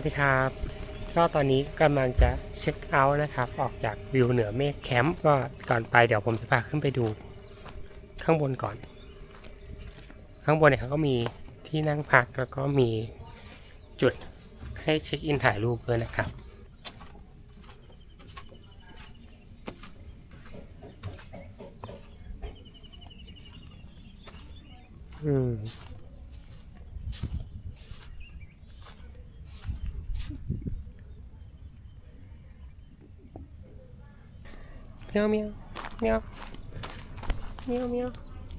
วัสดีครับ ก็ตอนนี้กำลังจะเช็คเอาท์นะครับ ออกจากวิวเหนือเมฆแคมป์ก็ก่อนไปเดี๋ยวผมจะพาขึ้นไปดูข้างบนก่อน ข้างบนเนี่ยเขาก็มีที่นั่งพักแล้วก็มีจุดให้เช็คอินถ่ายรูปด้วยนะครับอืม เมียวเมียวเมียวเมียวเมียว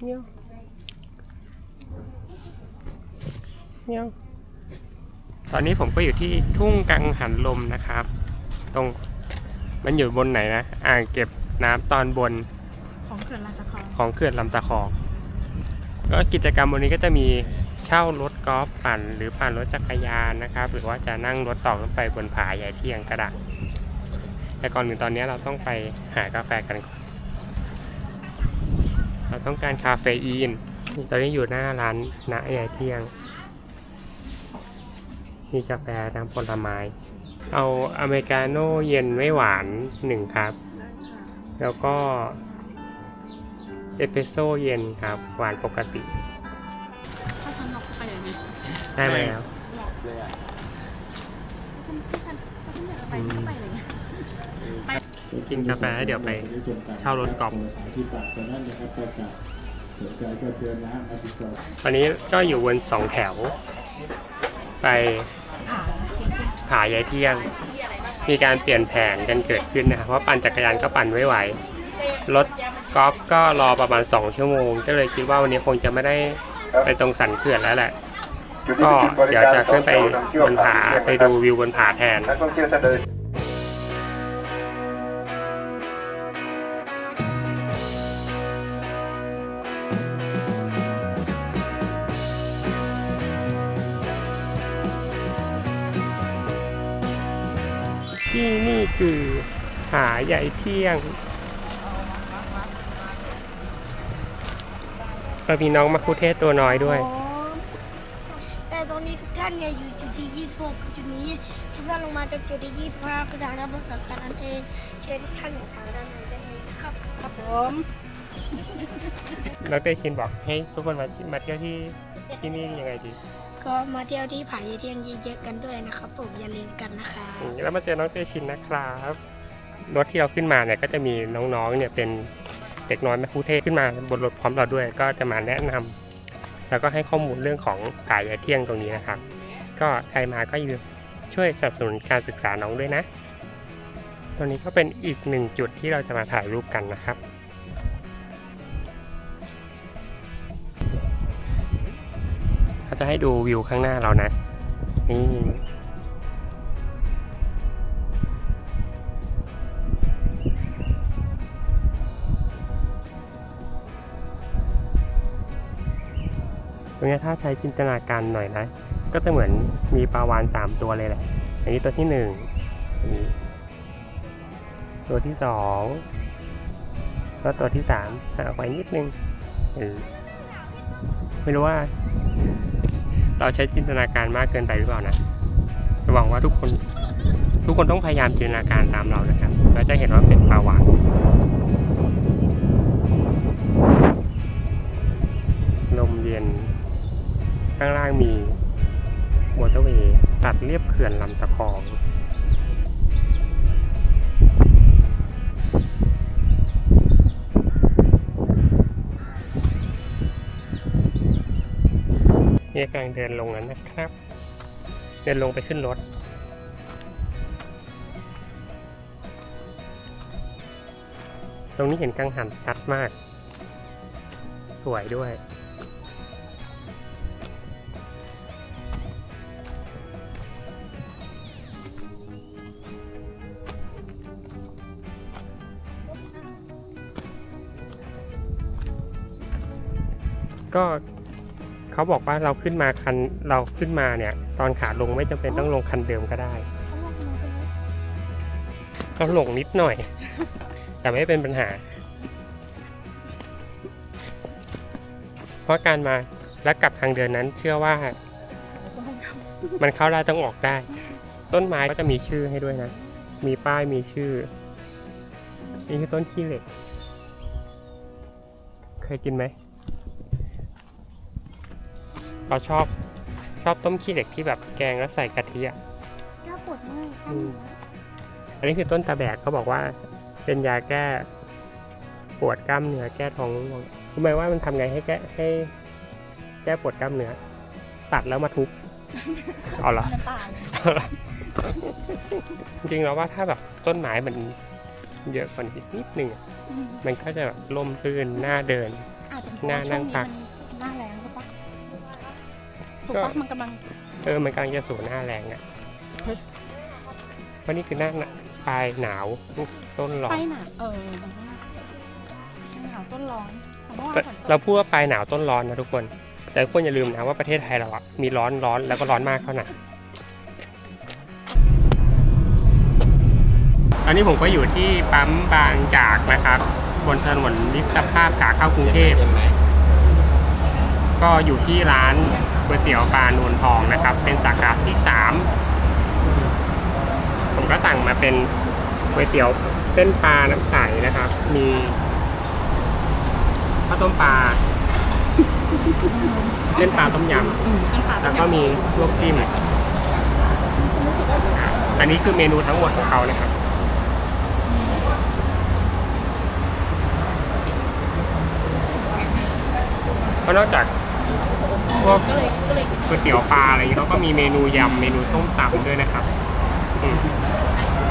เมียวเมียวตอนนี้ผมก็อยู่ที่ทุ่งกังหันลมนะครับ ตรงมันอยู่บนไหนนะอ่างเก็บน้ำตอนบนของเขื่อนลำตะคองของเขื่อนลำตะคองก็กิจกรรมวันนี้ก็จะมีเช่ารถกอล์ฟปั่น หรือปั่นรถจักรยานนะครับ หรือว่าจะนั่งรถต่อขึ้นไปบนผาใหญ่เที่ยงก็ได้ แต่ก่อนอื่นตอนนี้เราต้องไปหากาแฟกันก่อน เราต้องการคาเฟอีน ตอนนี้อยู่หน้าร้านณใหญ่เที่ยง มีกาแฟน้ำผลไม้ เอาอเมริกาโน่เย็นไม่หวานหนึ่งครับ แล้วก็เอสเปรสโซ่เย็นครับ หวานปกติ ถ้าทำหลอกไปอย่างไงได้ไหมแล้วเลยอะถ้าท่านถ้าท่านอยากไปก็ไปอะไรเงี้ย กินกาแฟแล้วเดี๋ยวไปเช่ารถกอล์ฟสายที่ตัดจากนั้นนะครับก็จะสนใจก็เจอนะมาติดต่อวันนี้ก็อยู่บนสองแถว ไปผาผายายเที่ยง มีการเปลี่ยนแผนกันเกิดขึ้นนะครับเพราะปั่นจักรยานก็ปั่นไม่ไหวรถกอล์ฟก็รอประมาณ 2 ชั่วโมง ก็เลยคิดว่าวันนี้คงจะไม่ได้ไปตรงสันเขื่อนแล้วแหละ ก็เดี๋ยวจะขึ้นไปบนผาไปดูวิวบนผาแทน ท่องเที่ยวท่านใดที่นี่คือผาใหญ่เที่ยงก็มีน้องมาคุเทศตัวน้อยด้วย แต่ตรงนี้ทุกท่านเนี่ยอยู่จุดที่ 26จุดนี้ทุกท่านลงมาจากจุดที่25คือทางด้านบนสำคัญนั่นเองเชิญทุกท่านอยู่ทางด้านในได้เลยนะครับครับผมดรชินบอกให้ทุกคนมามาเที่ยวที่ที่นี่ยังไงดี ก็มาเที่ยวที่ผาเยเทียงเยอะๆกันด้วยนะครับ ผมอย่าลืมกันนะคะแล้วมาเจอน้องเตชินนะครับรถที่เราขึ้นมาเนี่ยก็จะมีน้องๆเนี่ยเป็นเด็กน้อยแม่ครูเทศขึ้นมาบนรถพร้อมเราด้วย ก็จะมาแนะนำแล้วก็ให้ข้อมูลเรื่องของผายายเที่ยงตรงนี้นะครับ ก็ใครมาก็อย่าลืมช่วยสนับสนุนการศึกษาน้องด้วยนะตรงนี้ก็เป็นอีกหนึ่งจุดที่เราจะมาถ่ายรูปกันนะครับ จะให้ดูวิวข้างหน้าเรานะ นี่ตรงนี้ถ้าใช้จินตนาการหน่อยนะ ก็จะเหมือนมีปลาวานสามตัวเลยแหละ อันนี้ตัวที่หนึ่งตัวที่สองแล้วตัวที่สามห่างไปนิดนึงไม่รู้ว่า เราใช้จินตนาการมากเกินไปหรือเปล่านะหวังว่าทุกคนทุกคนต้องพยายามจินตนาการตามเรานะครับเราจะเห็นว่าเป็นปลาวานลมเย็น ข้างล่างมีมอเตอร์เวย์ตัดเรียบเขื่อนลำตะคอง นี่กำลังเดินลงแล้วนะครับ เดินลงไปขึ้นรถ ตรงนี้เห็นกังหันชัดมาก สวยด้วย ก็ เขาบอกว่าเราขึ้นมาคันเราขึ้นมาเนี่ย ตอนขาลงไม่จำเป็นต้องลงคันเดิมก็ได้ก็หลงนิดหน่อย แต่ไม่เป็นปัญหา เพราะการมาและกลับทางเดินนั้น เชื่อว่า มันเข้าได้ต้องออกได้ ต้นไม้ก็จะมีชื่อให้ด้วยนะ มีป้ายมีชื่อนี่คือต้นขี้เหล็ก เคยกินไหม เราชอบชอบต้มขี้เหล็กที่แบบแกงแล้วใส่กะทิอะแก้ปวดเมื่อยกล้ามอืมเนื้ออันนี้คือต้นตะแบกเขาบอกว่า เป็นยาแก้ปวดกล้ามเนื้อแก้ท้องร่วงรู้ไหมว่ามันทำไงให้แก้ให้ แก้ปวดกล้ามเนื้อตัดแล้วมาทุบเอาเหรอน้ำตาลจริงๆแล้วว่าถ้าแบบต้นไม้มันเยอะกว่านี้นิดนึงอะอืมมันก็จะแบบล่มลื่นหน้าเดินอาจจะเพราะหน้าว่านั่ช่วงงพันี้ก ถูกก็ปะมันกำลัง เออ มันกำลังจะสู่หน้าแรงอะเพราะนี่คือหน้าหนาปลายหนาวต้นร้อไปนหนาเออมันก็หนาวต้นร้อนแต่เมื่อวานแต่ฝนตเรากพูดว่าปลายหนาวต้นร้อนนะทุกคน แต่ทุกคนอย่าลืมนะว่าประเทศไทยเราอะมีร้อนร้อนแล้วก็ร้อนมากเท่านั้นตอนนี้ผมก็อยู่ที่ปั๊มบางจากนะครับ บนถนนมิตรภาพขาเข้ากรุงเทพก็อยู่ที่ร้าน ก๋วยเตี๋ยวปลานวลทองนะครับ เป็นสาขาที่สามผมก็สั่งมาเป็นก๋วยเตี๋ยวเส้นปลาน้ำใสนะครับ มีข้าวต้มปลาเส้นปลาต้มยอืมต้นปลาำแล้วก็มีลวกจิ้มอะอันนี้คือเมนูทั้งหมดของเขานะครับเพราะนอกจาก พวกก็เลยก็เลยกินก๋วยเตี๋ยวปลาอะไรอย่างนี้เขาก็มีเมนูยำเมนูส้มตำด้วยนะครับอืม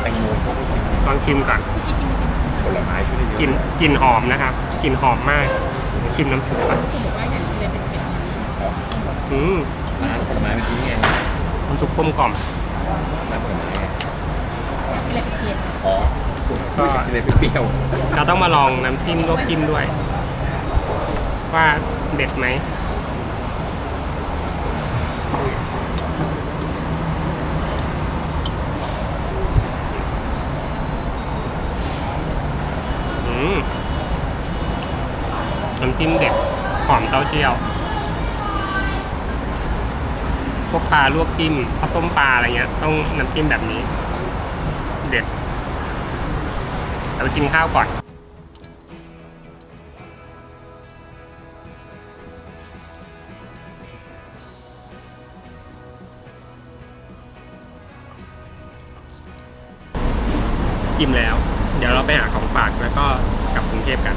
แตงโมพวกลองชิมก่อนกินกินกินผลไม้ที่ได้เยอะกลิ่นกลิ่นหอมนะครับกลิ่นหอมมาก ชิมน้ำซุปก่อนรู้สึกว่าอย่างที่เลยเป็นเป็ดอืมร้านผลไม้เมื่อกี้ไงน้ำซุปกลมกล่อมร้านผลไม้ไงที่เลยเป็นเพียนอ๋อก็ที่เลยเปรี้ยวเราต้องมาลองน้ำจิ้มลวกจิ้มด้วย ว่าเด็ดไหมอืมน้ำ จิ้มเด็ดหอมเต้าเจี้ยวพวกปลาลวกจิ้มข้าวต้มปลาอะไรเงี้ย ต้องน้ำจิ้มแบบนี้ เด็ดเราไปกินข้าวก่อนอิ่มแล้ว เดี๋ยวเราไปหาของฝากแล้วก็กลับกรุงเทพกัน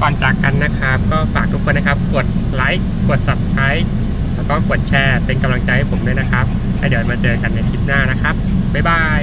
ก่อนจากกันนะครับ ก็ฝากทุกคนนะครับ กดไลค์กด subscribe แล้วก็กดแชร์เป็นกำลังใจให้ผมด้วยนะครับแล้วเดี๋ยวมาเจอกันในคลิปหน้านะครับ บ๊ายบาย